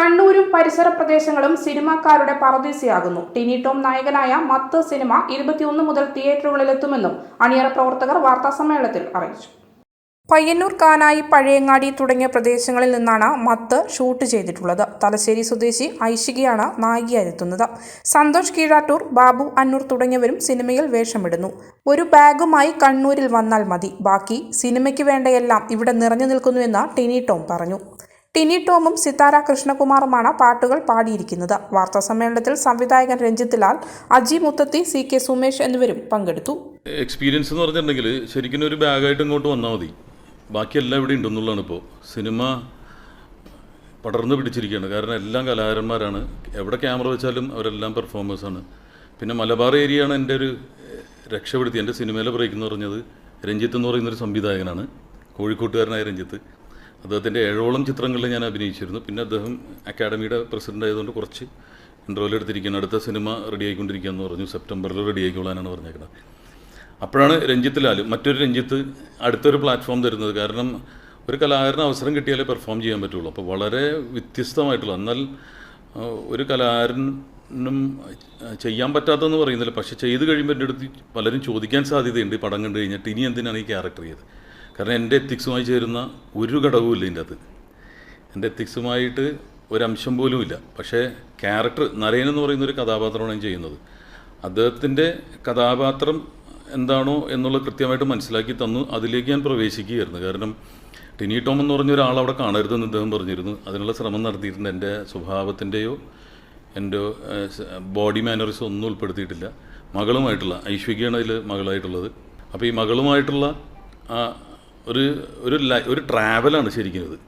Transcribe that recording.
കണ്ണൂരും പരിസര പ്രദേശങ്ങളും സിനിമാക്കാരുടെ പറദീസയാകുന്നു. ടിനി ടോം നായകനായ മത്ത് സിനിമ ഇരുപത്തിയൊന്ന് മുതൽ തിയേറ്ററുകളിലെത്തുമെന്നും അണിയറ പ്രവർത്തകർ വാർത്താസമ്മേളനത്തിൽ അറിയിച്ചു. പയ്യന്നൂർ കാനായി പഴയങ്ങാടി തുടങ്ങിയ പ്രദേശങ്ങളിൽ നിന്നാണ് മത്ത് ഷൂട്ട് ചെയ്തിട്ടുള്ളത്. തലശ്ശേരി സ്വദേശി ഐശികയാണ് നായികയായെത്തുന്നത് സന്തോഷ് കീഴാട്ടൂർ ബാബു അന്നൂർ തുടങ്ങിയവരും സിനിമയിൽ വേഷമിടുന്നു. ഒരു ബാഗുമായി കണ്ണൂരിൽ വന്നാൽ മതി. ബാക്കി സിനിമയ്ക്ക് വേണ്ടയെല്ലാം ഇവിടെ നിറഞ്ഞു നിൽക്കുന്നുവെന്ന് ടിനി ടോം പറഞ്ഞു. ടിനി ടോമും സിതാര കൃഷ്ണകുമാറുമാണ് പാട്ടുകൾ പാടിയിരിക്കുന്നത്. വാർത്താ സമ്മേളനത്തിൽ സംവിധായകൻ രഞ്ജിത്ത് ലാൽ അജി മുത്തത്തി സി കെ സുമേഷ് എന്നിവരും പങ്കെടുത്തു. എക്സ്പീരിയൻസ് എന്ന് പറഞ്ഞിട്ടുണ്ടെങ്കിൽ ശരിക്കും ഒരു ബാഗായിട്ട് ഇങ്ങോട്ട് വന്നാൽ മതി. ബാക്കിയെല്ലാം ഇവിടെ ഉണ്ടെന്നുള്ളതാണ് ഇപ്പോൾ. സിനിമ പടർന്നു പിടിച്ചിരിക്കുകയാണ്. കാരണം എല്ലാം കലാകാരന്മാരാണ്. എവിടെ ക്യാമറ വെച്ചാലും അവരെല്ലാം പെർഫോമേഴ്സാണ് പിന്നെ മലബാർ ഏരിയയാണ് എന്റെ ഒരു രക്ഷപ്പെടുത്തി. എന്റെ സിനിമയിലെ ബ്രേക്ക് എന്ന് പറഞ്ഞത് രഞ്ജിത്ത് എന്ന് പറയുന്നൊരു സംവിധായകനാണ്. കോഴിക്കോട്ടുകാരനായ രഞ്ജിത്ത്. അദ്ദേഹത്തിന്റെ ഏഴോളം ചിത്രങ്ങളിൽ ഞാൻ അഭിനയിച്ചിരുന്നു. പിന്നെ അദ്ദേഹം അക്കാഡമിയുടെ പ്രസിഡന്റ് ആയതുകൊണ്ട് കുറച്ച് ഇന്റർവ്യൂവിൽ എടുത്തിരിക്കുന്നു. അടുത്ത സിനിമ റെഡി ആയിക്കൊണ്ടിരിക്കുക എന്ന് പറഞ്ഞു. സെപ്റ്റംബറിൽ റെഡി ആയിക്കോളാനാണ് പറഞ്ഞേക്കുന്നത്. അപ്പോഴാണ് രഞ്ജിത്ത് ലാൽ മറ്റൊരു രഞ്ജിത്ത് അടുത്തൊരു പ്ലാറ്റ്ഫോം തരുന്നത്. കാരണം ഒരു കലാകാരന് അവസരം കിട്ടിയാലേ പെർഫോം ചെയ്യാൻ പറ്റുള്ളൂ. അപ്പോൾ വളരെ വ്യത്യസ്തമായിട്ടുള്ള എന്നാൽ ഒരു കലാകാരനും ചെയ്യാൻ പറ്റാത്തതെന്ന് പറയുന്നില്ല. പക്ഷേ ചെയ്ത് കഴിയുമ്പോൾ എന്റെ അടുത്ത് പലരും ചോദിക്കാൻ സാധ്യതയുണ്ട്. ഈ പടം കണ്ടു കഴിഞ്ഞിട്ട് ഇനി എന്തിനാണ് ഈ ക്യാരക്ടർ ചെയ്തത്? കാരണം എന്റെ എത്തിക്സുമായി ചേരുന്ന ഒരു ഘടകവും ഇല്ല ഇതിന്റെ അത് എന്റെ എത്തിക്സുമായിട്ട് ഒരംശം പോലും ഇല്ല. പക്ഷേ ക്യാരക്ടർ നരയൻ എന്ന് പറയുന്ന ഒരു കഥാപാത്രമാണ് ഞാൻ ചെയ്യുന്നത്. അദ്ദേഹത്തിന്റെ കഥാപാത്രം എന്താണോ എന്നുള്ളത് കൃത്യമായിട്ട് മനസ്സിലാക്കി തന്നു. അതിലേക്ക് ഞാൻ പ്രവേശിക്കുകയായിരുന്നു. കാരണം ടിനി ടോം എന്ന് പറഞ്ഞ ഒരാൾ അവിടെ കാണരുതെന്ന് ഇദ്ദേഹം പറഞ്ഞിരുന്നു. അതിനുള്ള ശ്രമം നടത്തിയിട്ടുണ്ട്. എന്റെ സ്വഭാവത്തിന്റെയോ എന്റെ ബോഡി മാനറിസോ ഒന്നും ഉൾപ്പെടുത്തിയിട്ടില്ല. മകളുമായിട്ടുള്ള ഐശ്വര്യയാണ് അതിൽ മകളായിട്ടുള്ളത്. അപ്പോൾ ഈ മകളുമായിട്ടുള്ള ആ ഒരു ഒരു ഒരു ട്രാവലാണ് ശരിക്കും ഇത്.